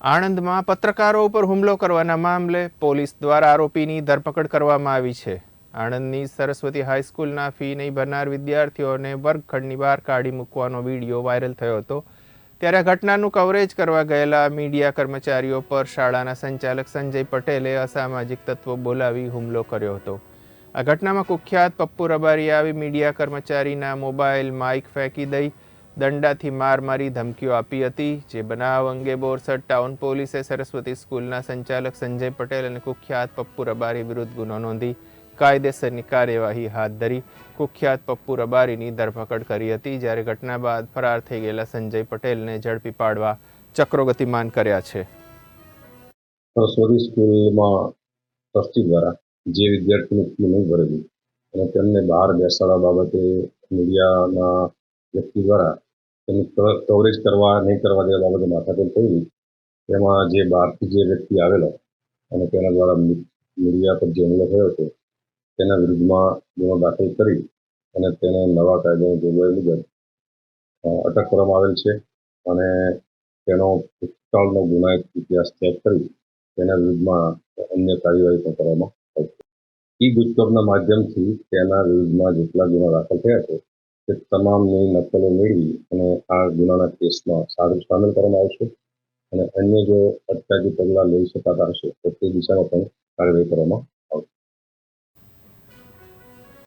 આણંદમાં પત્રકારો ઉપર હુમલો કરવાના મામલે પોલીસ દ્વારા આરોપીની ધરપકડ કરવામાં આવી છે. આણંદની સરસ્વતી હાઈસ્કૂલના ફી નહીં ભરનાર વિદ્યાર્થીઓને વર્ગખંડની બહાર કાઢી મૂકવાનો વીડિયો વાયરલ થયો હતો. ત્યારે ઘટનાનું કવરેજ કરવા ગયેલા મીડિયા કર્મચારીઓ પર શાળાના સંચાલક સંજય પટેલે અસામાજિક તત્વો બોલાવી હુમલો કર્યો હતો. આ ઘટનામાં કુખ્યાત પપ્પુ રબારી આવી મીડિયા કર્મચારીના મોબાઈલ માઇક ફેંકી દઈ દંડાથી માર મારી ધમકીઓ આપી હતી. જે બનાવ અંગે બોરસદ ટાઉન પોલીસે સરસ્વતી સ્કૂલના સંચાલક સંજય પટેલ અને કુખ્યાત પપ્પુ રબારી વિરુદ્ધ ગુનો નોંધી કાયદેસરની કાર્યવાહી હાથ ધરી. કુખ્યાત પપ્પુ રબારીની ધરપકડ કરી હતી, જ્યારે ઘટના બાદ ફરાર થઈ ગયેલા સંજય પટેલને ઝડપી પાડવા ચક્રો ગતિમાન કર્યા છે. સરસ્વતી સ્કૂલમાં ટ્રસ્ટી દ્વારા જે વિદ્યાર્થીનું ફી નહીં ભરેલું અને તેમને બહાર બેસાડવા બાબતે મીડિયાના વ્યક્તિ દ્વારા તેની કવરેજ કરવા, નહીં કરવા જેવા બાબતે માથાકૂટ થઈ તેમાં જે બહારથી જે વ્યક્તિ આવેલો અને તેના દ્વારા મીડિયા પર જે હુમલો થયો હતો, તેના વિરુદ્ધમાં ગુનો દાખલ કરી અને તેને નવા કાયદાની જોગવાઈ મુજબ અટક કરવામાં આવેલ છે અને તેનો ભૂતકાળનો ગુનાહિત ઇતિહાસ ચેક કરી તેના વિરુદ્ધમાં અન્ય કાર્યવાહી પણ કરવામાં આવશે ઈ ગુજકોપના માધ્યમથી તેના વિરુદ્ધમાં જેટલા ગુના દાખલ થયા છે તે તમામની નકલો મેળવી અને આ ગુનાના કેસમાં સારું સામેલ કરવામાં આવશે અને અન્ય જો અટકાયતી પગલાં લઈ શકાતા હશે તો તે દિશામાં પણ કાર્યવાહી કરવામાં